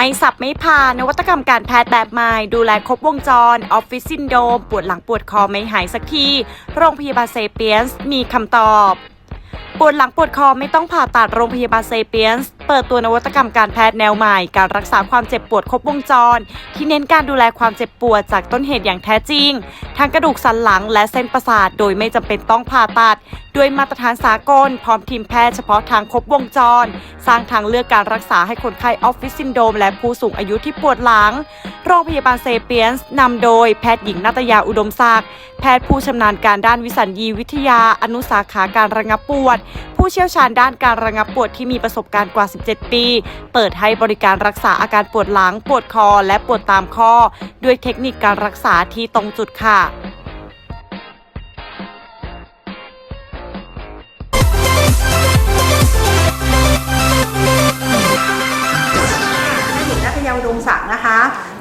ไม่สับไม่ผ่านนวัตกรรมการแพทย์แบบใหม่ ดูแลครบวงจร ออฟฟิศซินโดม ปวดหลังปวดคอไม่หายสักที โรงพยาบาลเซเปียนส์มีคำตอบ ปวดหลังปวดคอไม่ต้องผ่าตัดโรงพยาบาลเซเปียนส์ เปิดตัวนวัตกรรมการแพทย์แนวใหม่ การรักษาความเจ็บปวดครบวงจร ที่เน้นการดูแลความเจ็บปวดจากต้นเหตุอย่างแท้จริง ทั้งกระดูกสันหลังและเส้นประสาท โดยไม่จำเป็นต้องผ่าตัด ด้วยมาตรฐานสากล พร้อมทีมแพทย์เฉพาะทางครบวงจร สร้างทางเลือกการรักษาให้คนไข้ออฟฟิศซินโดมและผู้สูงอายุที่ปวดหลัง โรงพยาบาลเซเปียนส์นำโดยแพทย์หญิงนาตยาอุดมศักดิ์แพทย์ผู้ชำนาญการด้านวิสัญญีวิทยา อนุสาขาการระงับปวด ผู้เชี่ยวชาญด้านการระงับปวดที่มีประสบการณ์กว่า17ปี เปิดให้บริการรักษาอาการปวดหลัง ปวดคอ และปวดตามข้อ ด้วยเทคนิคการรักษาที่ตรงจุดค่ะแพทย์หญิงนัทยาดมศักดิ์นะคะ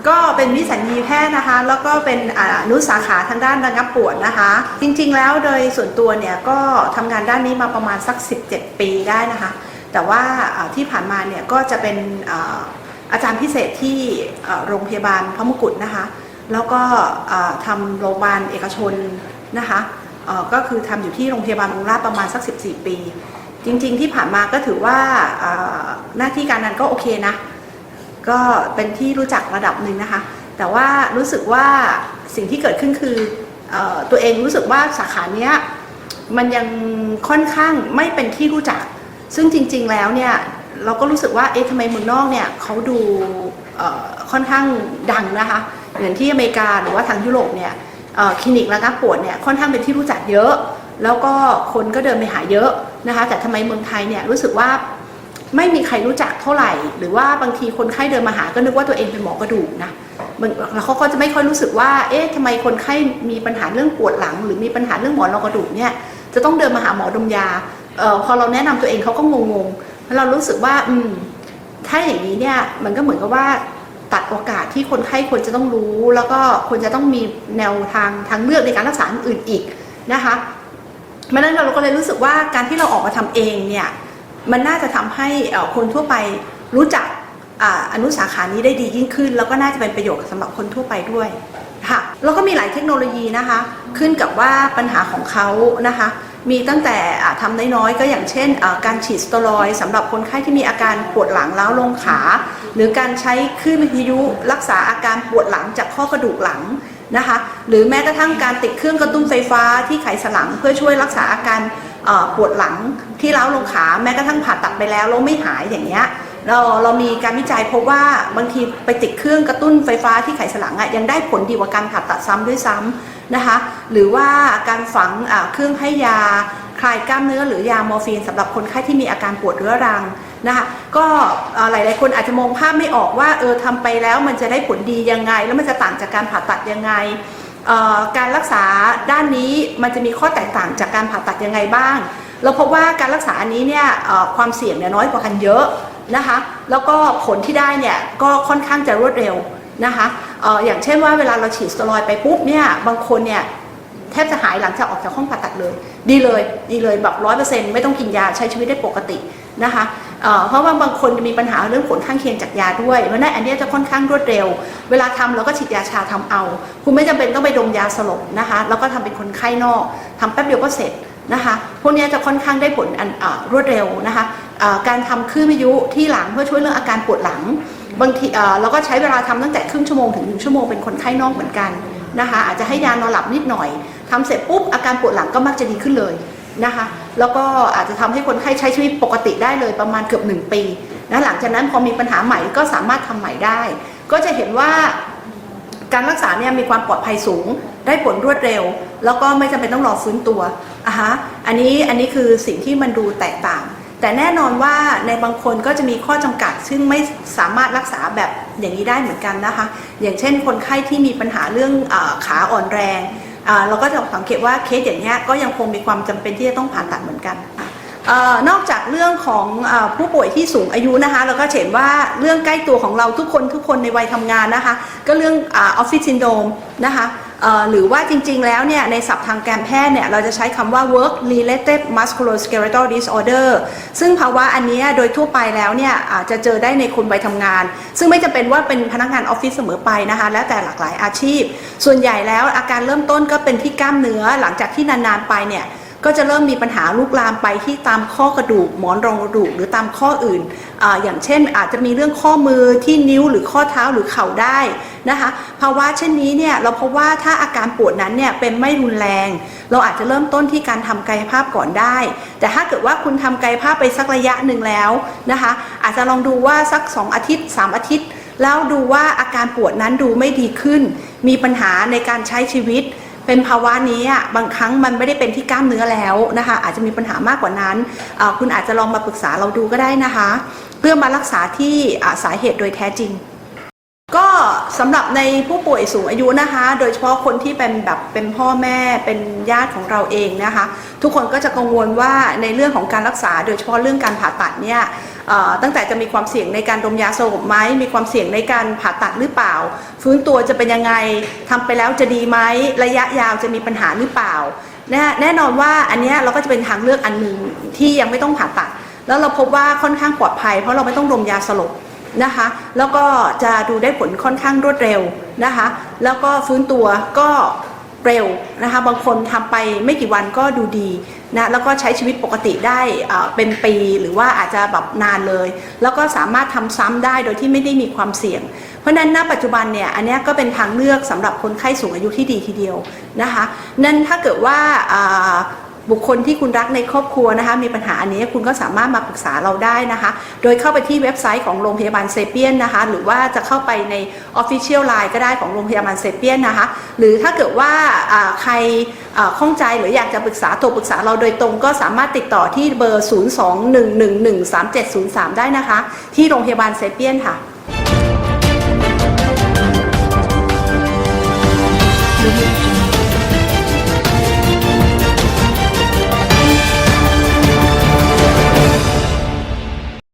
ก็เป็นวิสัญญีแพทย์นะคะ แล้วก็เป็นอ่าอนุสาขาทางด้านระงับปวดนะคะ จริงๆแล้วโดยส่วนตัวเนี่ยก็ทำงานด้านนี้มาประมาณสัก 17 ปีได้นะคะ แต่ว่าที่ผ่านมาเนี่ยก็จะเป็นอาจารย์พิเศษที่โรงพยาบาลพระมงกุฎนะคะ แล้วก็ทำโรงพยาบาลเอกชนนะคะก็คือทำอยู่ที่โรงพยาบาลบางราชประมาณสัก 14 ปี จริงๆที่ผ่านมาก็ถือว่าหน้าที่การงานก็โอเคนะ ก็เป็นที่รู้จักระดับหนึ่งนะคะ แต่ว่ารู้สึกว่าสิ่งที่เกิดขึ้นคือออตัวเองรู้สึกว่าสาขาเนี้ยมันยังค่อนข้างไม่เป็นที่รู้จัก ซึ่งจริงๆแล้วเนี่ยเราก็รู้สึกว่าเอ๊ะทำไมเมืองนอกเนี่ยเขาดูค่อนข้างดังนะคะอย่างที่อเมริกาหรือว่าทางยุโรปเนี่ยคลินิกระงับปวดเนี่ยค่อนข้างเป็นที่รู้จักเยอะ แล้วก็คนก็เดินไปหาเยอะนะคะ แต่ทำไมเมืองไทยเนี่ยรู้สึกว่าไม่มีใครรู้จักเท่าไหร่ หรือว่าบางทีคนไข้เดินมาหาก็นึกว่าตัวเองเป็นหมอกระดูกนะแล้วเขาก็จะไม่ค่อยรู้สึกว่า เอ๊ะทำไมคนไข้มีปัญหาเรื่องปวดหลัง หรือมีปัญหาเรื่องหมอนรองกระดูกเนี่ยจะต้องเดินมาหาหมอดมยา ออพอเราแนะนำตัวเองเขาก็งงๆแล้วเรารู้สึกว่าอืมถ้าอย่างนี้เนี่ยมันก็เหมือนกับว่าตัดโอกาสที่คนไข้ควรจะต้องรู้ แล้วก็ควรจะต้องมีแนวทางทางเลือกในการรักษาอื่นอีกนะคะเพราะนั้นเราก็เลยรู้สึกว่าการที่เราออกมาทำเองเนี่ยมันน่าจะทำให้คนทั่วไปรู้จักออนุสาขานี้ได้ดียิ่งขึ้น แล้วก็น่าจะเป็นประโยชน์สำหรับคนทั่วไปด้วยค่ะแล้วก็มีหลายเทคโนโลยีนะคะ ขึ้นกับว่าปัญหาของเขานะคะ มีตั้งแต่อ่าทำน้อยๆ ก็อย่างเช่นการฉีดสเตียรอยด์สำหรับคนไข้ที่มีอาการปวดหลังล้าวลงขา หรือการใช้คลื่นวิทยุรักษาอาการปวดหลังจากข้อกระดูกหลังนะคะหรือแม้กระทั่งการติดเครื่องกระตุ้นไฟฟ้าที่ไขสันหลังเพื่อช่วยรักษาอาการปวดหลังที่ร้าวลงขาแม้กระทั่งผ่าตัดไปแล้วแล้วไม่หายอย่างเงี้ยเราเรามีการวิจัยพบว่าบางทีไปติดเครื่องกระตุ้นไฟฟ้าที่ไขสันหลังอะยังได้ผลดีกว่าการผ่าตัดซ้ำด้วยซ้ำ นะคะ หรือว่าการฝังเครื่องให้ยาคลายกล้ามเนื้อหรือยาโมฟีนสำหรับคนไข้ที่มีอาการปวดเรื้อรังนะคะก็หลาย ๆ คนอาจจะมองภาพไม่ออกว่าเออทำไปแล้วมันจะได้ผลดียังไง แล้วมันจะต่างจากการผ่าตัดยังไงการรักษาด้านนี้มันจะมีข้อแตกต่างจากการผ่าตัดยังไงบ้าง เราพบว่าการรักษาอันนี้เนี่ยความเสี่ยงเนี่ยน้อยกว่ากันเยอะนะคะ แล้วก็ผลที่ได้เนี่ยก็ค่อนข้างจะรวดเร็วนะคะ อย่างเช่นว่าเวลาเราฉีดสเตียรอยด์ไปปุ๊บเนี่ยบางคนเนี่ยแทบจะหายหลังจากออกจากห้องผ่าตัดเลย ดีเลยดีเลยแบบร้อยเปอร์เซ็นต์ไม่ต้องกินยาใช้ชีวิตได้ปกตินะคะเพราะว่าบางคนจะมีปัญหาเรื่องผลข้างเคียงจากยาด้วยเพราะนั้นอันนี้จะค่อนข้างรวดเร็ว เวลาทำเราก็ฉีดยาชาทำเอา คุณไม่จำเป็นต้องไปดมยาสลบนะคะแล้วก็ทำเป็นคนไข้นอกทำแป๊บเดียวก็เสร็จนะคะพวกนี้จะค่อนข้างได้ผลอันรวดเร็วนะคะการทำคลื่นวิทยุที่หลังเพื่อช่วยเรื่องอาการปวดหลัง บางทีเราก็ใช้เวลาทำตั้งแต่ครึ่งชั่วโมงถึงหนึ่งชั่วโมงเป็นคนไข้นอกเหมือนกันนะคะอาจจะให้ยานอนหลับนิดหน่อยทำเสร็จปุ๊บอาการปวดหลังก็มักจะดีขึ้นเลยนะคะแล้วก็อาจจะทำให้คนไข้ใช้ชีวิตปกติได้เลยประมาณเกือบหนึ่งปีนะหลังจากนั้นพอมีปัญหาใหม่ก็สามารถทำใหม่ได้ ก็จะเห็นว่าการรักษาเนี่ยมีความปลอดภัยสูง ได้ผลรวดเร็ว แล้วก็ไม่จำเป็นต้องรอฟื้นตัวอะฮะอันนี้อันนี้คือสิ่งที่มันดูแตกต่าง แต่แน่นอนว่าในบางคนก็จะมีข้อจำกัด ซึ่งไม่สามารถรักษาแบบอย่างนี้ได้เหมือนกันนะคะ อย่างเช่น คนไข้ที่มีปัญหาเรื่องอขาอ่อนแรงเราก็จะสังเกตว่าเคสอย่างนี้ก็ยังคงมีความจำเป็นที่จะต้องผ่าตัดเหมือนกันอนอกจากเรื่องของอผู้ป่วยที่สูงอายุนะคะเราก็เห็นว่าเรื่องใกล้ตัวของเราทุกคนทุกคนในวัยทำงานนะคะ ก็เรื่องออฟฟิศซินโดมนะคะ หรือว่าจริงๆ แล้วเนี่ยในศัพท์ทางการแพทย์เนี่ยเราจะใช้คำว่า work related musculoskeletal disorder ซึ่งภาวะอันนี้โดยทั่วไปแล้วเนี่ยอาจจะเจอได้ในคนวัยทำงาน ซึ่งไม่จำเป็นว่าเป็นพนักงานออฟฟิศเสมอไปนะคะแล้วแต่หลากหลายอาชีพ ส่วนใหญ่แล้วอาการเริ่มต้นก็เป็นที่กล้ามเนื้อหลังจากที่นานๆไปเนี่ย ก็จะเริ่มมีปัญหาลุกลามไปที่ตามข้อกระดูกหมอนรองกระดูกหรือตามข้ออื่นออย่างเช่น อาจจะมีเรื่องข้อมือที่นิ้วหรือข้อเท้าหรือเข่าได้นะคะภาวะเช่นนี้เนี่ยเราพบว่าถ้าอาการปวดนั้นเนี่ยเป็นไม่รุนแรง เราอาจจะเริ่มต้นที่การทำกายภาพก่อนได้ แต่ถ้าเกิดว่าคุณทำกายภาพไปสักระยะหนึ่งแล้วนะคะอาจจะลองดูว่าสัก 2 อาทิตย์ 3 อาทิตย์ แล้วดูว่าอาการปวดนั้นดูไม่ดีขึ้น มีปัญหาในการใช้ชีวิต เป็นภาวะนี้อะบางครั้งมันไม่ได้เป็นที่กล้ามเนื้อแล้วนะคะ อาจจะมีปัญหามากกว่านั้นคุณอาจจะลองมาปรึกษาเราดูก็ได้นะคะ เพื่อมารักษาที่สาเหตุโดยแท้จริง ก็ สำหรับในผู้ป่วยสูงอายุนะคะ โดยเฉพาะคนที่เป็นแบบเป็นพ่อแม่เป็นญาติของเราเองนะคะ ทุกคนก็จะกังวลว่าในเรื่องของการรักษา โดยเฉพาะเรื่องการผ่าตัดเนี่ยตั้งแต่จะมีความเสี่ยงในการดมยาสลบไหมมีความเสี่ยงในการผ่าตัดหรือเปล่า ฟื้นตัวจะเป็นยังไงทำไปแล้วจะดีไหมระยะยาวจะมีปัญหาหรือเปล่านแน่นอนว่าอันนี้เราก็จะเป็นทางเลือกอันหนึ่งที่ยังไม่ต้องผ่าตัด แล้วเราพบว่าค่อนข้างปลอดภัย เพราะเราไม่ต้องดมยาสลบ นะคะ แล้วก็จะดูได้ผลค่อนข้างรวดเร็วนะคะ แล้วก็ฟื้นตัวก็เร็วนะคะ บางคนทำไปไม่กี่วันก็ดูดีนะแล้วก็ใช้ชีวิตปกติได้อ่าเป็นปีหรือว่าอาจจะแบบนานเลย แล้วก็สามารถทำซ้ำได้โดยที่ไม่ได้มีความเสี่ยง เพราะฉะนั้นณปัจจุบันเนี่ยอันนี้ก็เป็นทางเลือกสำหรับคนไข้สูงอายุที่ดีทีเดียวนะคะนั่นถ้าเกิดว่า บุคคลที่คุณรักในครอบครัวนะคะ มีปัญหาอันนี้คุณก็สามารถมาปรึกษาเราได้นะคะ โดยเข้าไปที่เว็บไซต์ของโรงพยาบาลเซเปียนนะคะ หรือว่าจะเข้าไปใน Official Line ก็ได้ของโรงพยาบาลเซเปียนนะคะ หรือถ้าเกิดว่าใครข้องใจหรืออยากจะปรึกษาโทรปรึกษาเราโดยตรงก็สามารถติดต่อที่เบอร์ 021113703 ได้นะคะ ที่โรงพยาบาลเซเปียนค่ะ